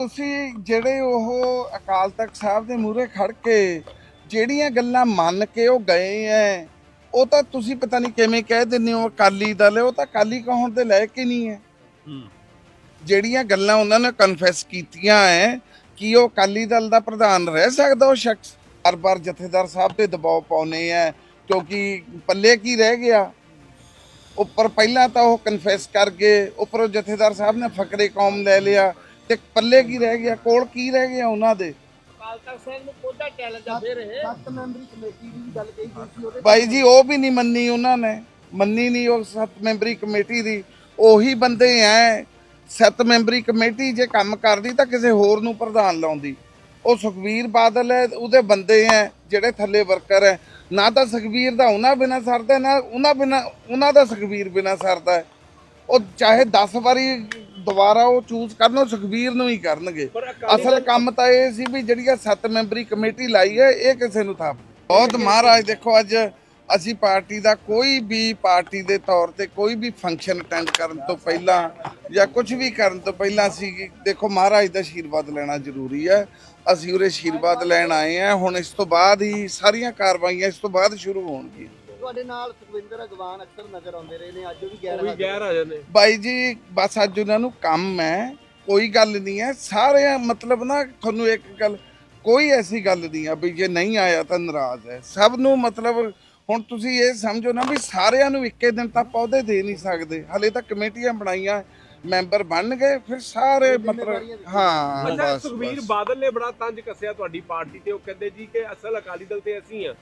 ਤੁਸੀਂ ਜਿਹੜੇ ਉਹ ਅਕਾਲ ਤਖਤ ਸਾਹਿਬ ਦੇ ਮੂਹਰੇ ਖੜ ਕੇ ਜਿਹੜੀਆਂ ਗੱਲਾਂ ਮੰਨ ਕੇ ਉਹ ਗਏ ਐ ਉਹ ਤਾਂ ਤੁਸੀਂ ਪਤਾ ਨਹੀਂ ਕਿਵੇਂ ਕਹਿ ਦਿੰਦੇ ਹੋ ਅਕਾਲੀ ਦਲ ਉਹ ਤਾਂ ਅਕਾਲੀ ਕਹਾਉਣ ਦੇ ਲਾਇਕ ਹੀ ਨਹੀਂ ਹੈ। ਜਿਹੜੀਆਂ ਗੱਲਾਂ ਉਹਨਾਂ ਨੇ ਕਨਫੈਸ ਕੀਤੀਆਂ ਐ ਕਿ ਉਹ ਅਕਾਲੀ ਦਲ ਦਾ ਪ੍ਰਧਾਨ ਰਹਿ ਸਕਦਾ ਉਹ ਸ਼ਖਸ ਹਰ-ਬਾਰ ਜਥੇਦਾਰ ਸਾਹਿਬ ਤੇ ਦਬਾਅ ਪਾਉਨੇ ਐ ਕਿਉਂਕਿ ਪੱਲੇ ਕੀ ਰਹਿ ਗਿਆ? ਉੱਪਰ ਪਹਿਲਾਂ ਤਾਂ ਉਹ ਕਨਫੈਸ ਕਰ ਗਏ ਉੱਪਰੋਂ ਜਥੇਦਾਰ ਸਾਹਿਬ ਨੇ ਫਕਰੇ ਕੌਮ ਲੈ ਲਿਆ ਤੇ ਪੱਲੇ ਕੀ ਰਹਿ ਗਿਆ ਕੋਲ ਕੀ ਰਹਿ ਗਿਆ ਉਹਨਾਂ ਦੇ? ਅਕਾਲ ਤਖਤ ਸਾਹਿਬ ਨੂੰ ਕੋਦਾ ਚੈਲੰਜ ਆ ਫਿਰ ਇਹ। ਸੱਤ ਮੈਂਬਰੀ ਕਮੇਟੀ ਦੀ ਵੀ ਗੱਲ ਕਹੀ ਗਈ ਸੀ ਉਹਦੇ ਬਾਈ ਜੀ ਉਹ ਵੀ ਨਹੀਂ ਮੰਨੀ ਉਹਨਾਂ ਨੇ। ਮੰਨੀ ਨਹੀਂ ਉਹ ਸੱਤ ਮੈਂਬਰੀ ਕਮੇਟੀ ਦੀ। ਉਹੀ ਬੰਦੇ ਐ। ਸੱਤ ਮੈਂਬਰੀ ਕਮੇਟੀ ਜੇ ਕੰਮ ਕਰਦੀ ਤਾਂ ਕਿਸੇ ਹੋਰ ਨੂੰ ਪ੍ਰਧਾਨ ਲਾਉਂਦੀ। ਉਹ ਸੁਖਵੀਰ ਬਾਦਲ ਹੈ ਉਹਦੇ ਬੰਦੇ ਐ ਜਿਹੜੇ ਥੱਲੇ ਵਰਕਰ ਐ। ਨਾ ਤਾਂ ਸੁਖਵੀਰ ਦਾ ਉਹਨਾਂ ਬਿਨਾ ਸਰਦਾ ਨਾ ਉਹਨਾਂ ਬਿਨਾ ਉਹਨਾਂ ਦਾ ਸੁਖਵੀਰ ਬਿਨਾ ਸਰਦਾ। ਹੈ। ਉਹ ਚਾਹੇ 10 ਵਾਰੀ ਦੁਬਾਰਾ ਉਹ ਚੂਜ਼ ਕਰਨ ਉਹ ਸੁਖਵੀਰ ਨੂੰ ਹੀ ਕਰਨਗੇ। ਅਸਲ ਕੰਮ ਤਾਂ ਇਹ ਸੀ ਵੀ ਜਿਹੜੀ ਆ ਸੱਤ ਮੈਂਬਰੀ ਕਮੇਟੀ ਲਾਈ ਹੈ ਇਹ ਕਿਸੇ ਨੂੰ ਥਾਪ ਬਹੁਤ ਮਹਾਰਾਜ ਦੇਖੋ ਅੱਜ ਅਸੀਂ ਪਾਰਟੀ ਦਾ ਕੋਈ ਵੀ ਪਾਰਟੀ ਦੇ ਤੌਰ ਤੇ ਕੋਈ ਵੀ ਫੰਕਸ਼ਨ ਅਟੈਂਡ ਕਰਨ ਤੋਂ ਪਹਿਲਾਂ ਜਾਂ ਕੁਝ ਵੀ ਕਰਨ ਤੋਂ ਪਹਿਲਾਂ ਅਸੀਂ ਦੇਖੋ ਮਹਾਰਾਜ ਦਾ ਆਸ਼ੀਰਵਾਦ ਲੈਣਾ ਜ਼ਰੂਰੀ ਹੈ। ਅਸੀਂ ਉਰੇ ਆਸ਼ੀਰਵਾਦ ਲੈਣ ਆਏ ਆ ਹੁਣ ਇਸ ਤੋਂ ਬਾਅਦ ਹੀ ਸਾਰੀਆਂ ਕਾਰਵਾਈਆਂ ਇਸ ਤੋਂ ਬਾਅਦ ਸ਼ੁਰੂ ਹੋਣਗੀਆਂ। ਤੁਹਾਡੇ ਨਾਲ ਸੁਖਵਿੰਦਰ ਅਗਵਾਨ ਅਕਸਰ ਨਜ਼ਰ ਆਉਂਦੇ ਰਹੇ ਨੇ ਅੱਜ ਉਹ ਵੀ ਉਹ ਗੈਰ ਵੀ ਹਾਜ਼ਰ ਗੈਰ ਆ ਜਾਂਦੇ ਬਾਈ ਜੀ ਬਸ ਅੱਜ ਉਹਨਾਂ ਨੂੰ ਕੰਮ ਹੈ ਕੋਈ ਗੱਲ ਨਹੀਂ ਹੈ। ਸਾਰੇ ਮਤਲਬ ਨਾ ਤੁਹਾਨੂੰ ਇੱਕ ਗੱਲ ਕੋਈ ਐਸੀ ਗੱਲ ਨਹੀਂ ਆ ਵੀ ਜੇ ਨਹੀਂ ਆਇਆ ਤਾਂ ਨਾਰਾਜ਼ ਹੈ। ਸਭ ਨੂੰ ਮਤਲਬ ਹੁਣ ਤੁਸੀਂ ਇਹ ਸਮਝੋ ਨਾ ਵੀ ਸਾਰਿਆਂ ਨੂੰ ਇੱਕੇ ਦਿਨ ਤਾਂ ਪੌਦੇ ਦੇ ਨਹੀਂ ਸਕਦੇ। ਹਲੇ ਤਾਂ ਕਮੇਟੀਆਂ ਬਣਾਈਆਂ ਮੈਂਬਰ ਬਣ ਗਏ ਫਿਰ ਸਾਰੇ ਮਤਲਬ ਹਾਂ ਅੱਛਾ ਬਸ ਸੁਖਵੀਰ ਬਸ। ਬਾਦਲ ਨੇ ਬੜਾ ਤੰਜ ਕੱਸਿਆ ਤੁਹਾਡੀ ਪਾਰਟੀ ਤੇ। ਉਹ ਕਹਿੰਦੇ ਜੀ ਕਿ ਅਸਲ ਅਕਾਲੀ ਦਲ ਤੇ ਅਸੀਂ ਆ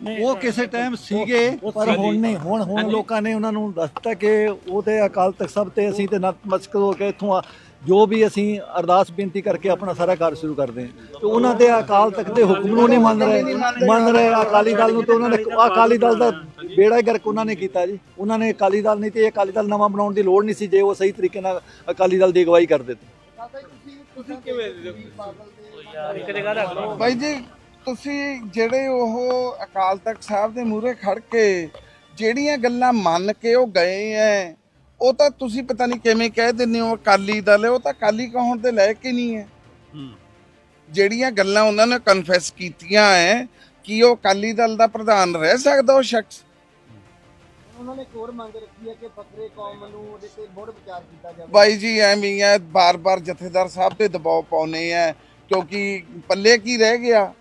ਉਹ ਕਿਸੇ ਟਾਈਮ ਸੀਗੇ ਪਰ। ਹੁਣ ਨਹੀਂ ਹੁਣ ਹੁਣ। ਲੋਕਾਂ ਨੇ ਉਹਨਾਂ ਨੂੰ ਦੱਸਤਾ ਕਿ ਉਹ ਤੇ ਅਕਾਲ ਤਖਤ ਸਾਹਿਬ ਤੇ ਅਸੀਂ ਤੇ ਨਤਮਸਤਕ ਹੋ ਕੇ ਇੱਥੋਂ ਆ- ਜੋ ਵੀ ਅਸੀਂ ਅਰਦਾਸ ਬੇਨਤੀ ਕਰਕੇ ਆਪਣਾ ਸਾਰਾ ਕਾਰਜ ਸ਼ੁਰੂ ਕਰਦੇ ਹਾਂ। ਤੇ ਉਹਨਾਂ ਦੇ ਅਕਾਲ ਤਖਤ ਦੇ ਹੁਕਮ ਨੂੰ ਨਹੀਂ ਮੰਨ ਰਹੇ ਮੰਨ ਰਹੇ ਅਕਾਲੀ ਦਲ ਨੂੰ ਤੇ ਉਹਨਾਂ ਨੇ ਅਕਾਲੀ ਦਲ ਦਾ ਬੇੜਾ ਹੀ ਗਰਕ ਉਹਨਾਂ ਨੇ ਕੀਤਾ ਜੀ। ਉਹਨਾਂ ਨੇ ਅਕਾਲੀ ਦਲ ਨਹੀਂ ਤੇ ਇਹ ਅਕਾਲੀ ਦਲ ਨਵਾਂ ਬਣਾਉਣ ਦੀ ਲੋੜ ਨਹੀਂ ਸੀ ਜੇ ਉਹ ਸਹੀ ਤਰੀਕੇ ਨਾਲ ਅਕਾਲੀ ਦਲ ਦੀ ਅਗਵਾਈ ਕਰਦੇ ਤੇ ਤੁਸੀਂ ਤੁਸੀਂ ਕਿਵੇਂ ਬਾਈ ਜੀ ਤੁਸੀਂ ਜਿਹੜੇ ਉਹ ਅਕਾਲ ਤਖਤ ਸਾਹਿਬ ਦੇ ਮੂਹਰੇ ਖੜ ਕੇ ਜਿਹੜੀਆਂ ਗੱਲਾਂ ਮੰਨ ਕੇ ਉਹ ਗਏ ਐ ਉਹ ਤਾਂ ਤੁਸੀਂ ਪਤਾ ਨਹੀਂ ਕਿਵੇਂ ਕਹਿ ਦਿੰਦੇ ਹੋ ਅਕਾਲੀ ਦਲ ਉਹ ਤਾਂ ਅਕਾਲੀ ਕਹਾਉਣ ਦੇ ਲਾਇਕ ਹੀ ਨਹੀਂ ਹੈ। ਜਿਹੜੀਆਂ ਗੱਲਾਂ ਉਹਨਾਂ ਨੇ ਕਨਫੈਸ ਕੀਤੀਆਂ ਐ ਕਿ ਉਹ ਅਕਾਲੀ ਦਲ ਦਾ ਪ੍ਰਧਾਨ ਰਹਿ ਸਕਦਾ ਉਹ ਸ਼ਖਸ? ਉਹਨਾਂ ਨੇ ਇੱਕ ਹੋਰ ਮੰਗ ਰੱਖੀ ਹੈ ਕਿ ਫਕਰੇ ਕੌਮ ਨੂੰ ਉਹਦੇ ਤੇ ਮੁੜ ਵਿਚਾਰ ਕੀਤਾ ਜਾਵੇ। ਬਾਈ ਜੀ ਐਵੇਂ ਹੀ ਹੈ ਬਾਰ-ਬਾਰ ਜਥੇਦਾਰ ਸਾਹਿਬ ਤੇ ਦਬਾਅ ਪਾਉਨੇ ਆ ਕਿਉਂਕਿ ਪੱਲੇ ਕੀ ਰਹਿ ਗਿਆ?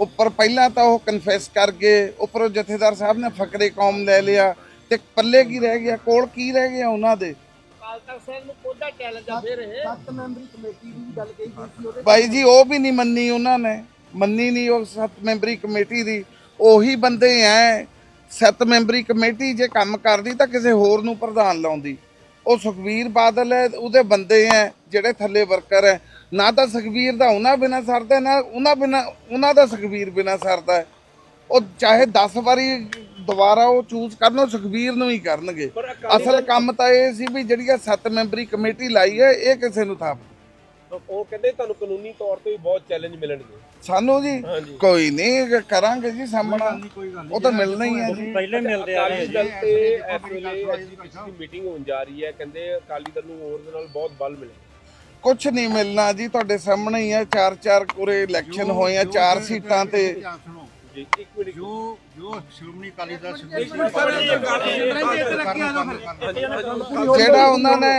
ਉੱਪਰ ਪਹਿਲਾਂ ਤਾਂ ਉਹ ਕਨਫੈਸ ਕਰ ਗਏ ਉੱਪਰੋਂ ਜਥੇਦਾਰ ਸਾਹਿਬ ਨੇ ਫਕਰੇ ਕੌਮ ਲੈ ਲਿਆ ਤੇ ਪੱਲੇ ਕੀ ਰਹਿ ਗਿਆ ਕੋਲ ਕੀ ਰਹਿ ਗਿਆ ਉਹਨਾਂ ਦੇ? ਬਾਈ ਜੀ ਉਹ ਵੀ ਨਹੀਂ ਮੰਨੀ ਉਹਨਾਂ ਨੇ ਮੰਨੀ ਨਹੀਂ ਉਹ ਸੱਤ ਮੈਂਬਰੀ ਕਮੇਟੀ ਦੀ। ਉਹੀ ਬੰਦੇ ਐ ਸੱਤ ਮੈਂਬਰੀ ਕਮੇਟੀ ਜੇ ਕੰਮ ਕਰਦੀ ਤਾਂ ਕਿਸੇ ਹੋਰ ਨੂੰ ਪ੍ਰਧਾਨ ਲਾਉਂਦੀ। ਉਹ ਸੁਖਵੀਰ ਬਾਦਲ ਹੈ ਉਹਦੇ ਬੰਦੇ ਐ ਜਿਹੜੇ ਥੱਲੇ ਵਰਕਰ ਐ। ਨਾ ਤਾਂ ਸੁਖਵੀਰ ਦਾ ਉਹਨਾਂ ਬਿਨਾ ਸਰਦਾ ਨਾ ਉਹਨਾਂ ਬਿਨਾ ਉਹਨਾਂ ਦਾ ਸੁਖਵੀਰ ਬਿਨਾ ਸਰਦਾ। ਉਹ ਚਾਹੇ 10 ਵਾਰੀ ਦੁਬਾਰਾ ਉਹ ਚੂਜ਼ ਕਰਨ ਉਹ ਸੁਖਵੀਰ ਨੂੰ ਹੀ ਕਰਨਗੇ। ਅਸਲ ਕੰਮ ਤਾਂ ਇਹ ਸੀ ਵੀ ਜਿਹੜੀ ਆ ਸੱਤ ਮੈਂਬਰੀ ਕਮੇਟੀ ਲਾਈ ਹੈ ਇਹ ਕਿਸੇ ਨੂੰ ਥਾਪ ਉਹ ਕਹਿੰਦੇ ਤੁਹਾਨੂੰ ਕਾਨੂੰਨੀ ਤੌਰ ਤੇ ਵੀ ਬਹੁਤ ਚੈਲੰਜ ਮਿਲਣਗੇ। ਸਾਨੂੰ ਜੀ ਹਾਂਜੀ। ਕੋਈ ਨਹੀਂ ਕਰਾਂਗੇ ਜੀ ਸਾਹਮਣਾ। ਉਹ ਤਾਂ ਮਿਲਣਾ ਹੀ ਹੈ ਜੀ। ਪਹਿਲੇ ਮਿਲਦੇ ਆ ਅਕਾਲੀ ਦਲ ਤੇ ਇਸ ਵੇਲੇ ਮੀਟਿੰਗ ਹੋਣ ਜਾ ਰਹੀ ਹੈ। ਕਹਿੰਦੇ ਅਕਾਲੀ ਦਲ ਨੂੰ ਹੋਰ ਦੇ ਨਾਲ ਬਹੁਤ ਬਲ ਮਿਲੇ ਕੁਝ ਨਹੀਂ ਮਿਲਣਾ ਜੀ ਤੁਹਾਡੇ ਸਾਹਮਣੇ ਹੀ ਹੈ ਚਾਰ ਚਾਰ ਪੂਰੇ ਇਲੈਕਸ਼ਨ ਹੋਏ ਆ ਚਾਰ ਸੀਟਾਂ ਤੇ। ਜੀ ਜੋ ਸ਼੍ਰੋਮਣੀ ਅਕਾਲੀ ਦਲ ਜਿਹੜਾ ਉਹਨਾਂ ਨੇ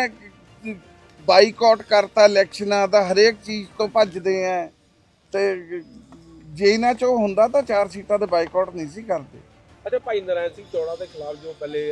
ਬਾਈਕਾਟ ਕਰਤਾ ਇਲੈਕਸ਼ਨਾਂ ਦਾ ਹਰੇਕ ਚੀਜ਼ ਤੋਂ ਭੱਜਦੇ ਆ ਤੇ ਜੇ ਇਹਨਾਂ ਚੋਂ ਹੁੰਦਾ ਤਾਂ ਚਾਰ ਸੀਟਾਂ ਤੇ ਬਾਈਕਾਟ ਨਹੀਂ ਸੀ ਕਰਦੇ। ਅੱਛਾ ਭਾਈ ਨਰਾਇਣ ਸਿੰਘ ਚੌੜਾ ਦੇ ਖਿਲਾਫ ਜੋ ਪਹਿਲੇ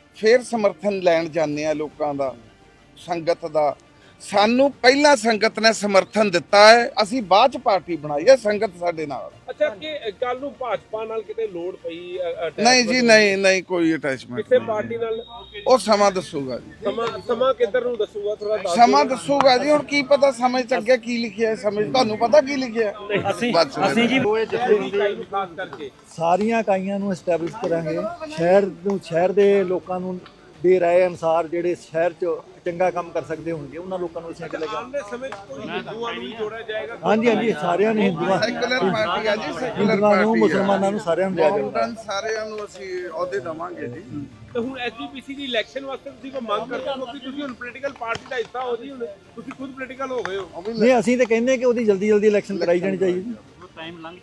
ਫਿਰ ਸਮਰਥਨ ਲੈਣ ਜਾਂਦੇ ਆ ਲੋਕਾਂ ਦਾ ਸੰਗਤ ਦਾ। ਸਾਨੂੰ ਪਹਿਲਾਂ ਸੰਗਤ ਨੇ ਸਮਰਥਨ ਦਿੱਤਾ ਹੈ ਅਸੀਂ ਬਾਅਦ ਚ ਪਾਰਟੀ ਬਣਾਈ ਹੈ ਸੰਗਤ ਸਾਡੇ ਨਾਲ। ਅੱਛਾ ਕਿ ਕੱਲ ਨੂੰ ਭਾਜਪਾ ਨਾਲ ਕਿਤੇ ਲੋੜ ਪਈ ਨਹੀਂ ਜੀ ਨਹੀਂ ਨਹੀਂ ਕੋਈ ਅਟੈਚਮੈਂਟ ਕਿਸੇ ਪਾਰਟੀ ਨਾਲ ਉਹ ਸਮਾਂ ਦੱਸੂਗਾ ਜੀ। ਸਮਾਂ ਸਮਾਂ ਕਿੱਧਰ ਨੂੰ ਦੱਸੂਗਾ? ਥੋੜਾ ਦੱਸ ਸਮਾਂ ਦਿਓ। ਦੱਸੂਗਾ ਜੀ ਹੁਣ ਕੀ ਪਤਾ ਸਮਝ ਚ ਅੱਗੇ ਕੀ ਲਿਖਿਆ ਸਮਝ ਤੁਹਾਨੂੰ ਪਤਾ ਕੀ ਲਿਖਿਆ ਅਸੀਂ ਅਸੀਂ ਜੀ ਖਾਸ ਕਰਕੇ। ਸਾਰੀਆਂ ਇਕਾਈਆਂ ਨੂੰ ਐਸਟੈਬਲਿਸ਼ ਕਰਾਂਗੇ। ਸ਼ਹਿਰ ਨੂੰ ਸ਼ਹਿਰ ਦੇ ਲੋਕਾਂ ਨੂੰ ਦੇ ਰਾਏ ਅਨਸਾਰ ਜਿਹੜੇ ਸ਼ਹਿਰ 'ਚ ਚੰਗਾ ਕੰਮ ਕਰ ਸਕਦੇ ਹੋਣਗੇ ਉਹਨਾਂ ਲੋਕਾਂ ਨੂੰ ਅਸੀਂ ਅੱਗੇ ਲੈ ਕੇ ਆਉਣ ਦੇ ਸਮੇਂ ਕੋਈ ਹਿੰਦੂਆਂ ਨੂੰ ਵੀ ਜੋੜਿਆ ਜਾਏਗਾ? ਹਾਂਜੀ ਹਾਂਜੀ ਸਾਰਿਆਂ ਨੇ ਹਿੰਦੂਆਂ ਸੈਕੂਲਰ ਪਾਰਟੀ ਆ ਜੀ ਸੈਕੂਲਰ ਹਿੰਦੂਆਂ ਪਾਰਟੀ ਨੂੰ ਮੁਸਲਮਾਨਾਂ ਨੂੰ ਸਾਰਿਆਂ ਨੂੰ ਲਿਆ ਕੇ ਮਾਊਂਟਨ ਸਾਰਿਆਂ ਨੂੰ ਅਸੀਂ ਅਹੁਦੇ ਦਵਾਂਗੇ ਜੀ। ਤੇ ਹੁਣ ਐਸਜੀਪੀਸੀ ਦੀ ਇਲੈਕਸ਼ਨ ਵਾਸਤੇ ਤੁਸੀਂ ਕੋਈ ਮੰਗ ਕਰਦੇ ਹੋ ਕਿ ਤੁਸੀਂ ਹੁਣ ਪੋਲੀਟੀਕਲ ਪਾਰਟੀ ਦਾ ਹਿੱਸਾ ਹੋ ਜੀ ਹੁਣ ਤੁਸੀਂ ਖੁਦ ਪੋਲੀਟੀਕਲ ਹੋ ਗਏ ਹੋ। ਨਹੀਂ ਅਸੀਂ ਤਾਂ ਕਹਿੰਦੇ ਕਿ ਉਹਦੀ ਜਲਦੀ ਜਲਦੀ ਇਲੈਕਸ਼ਨ ਕਰਾਈ ਜਾਣੀ ਚਾਹੀਦੀ। ਟਾਈਮ ਲੰਘ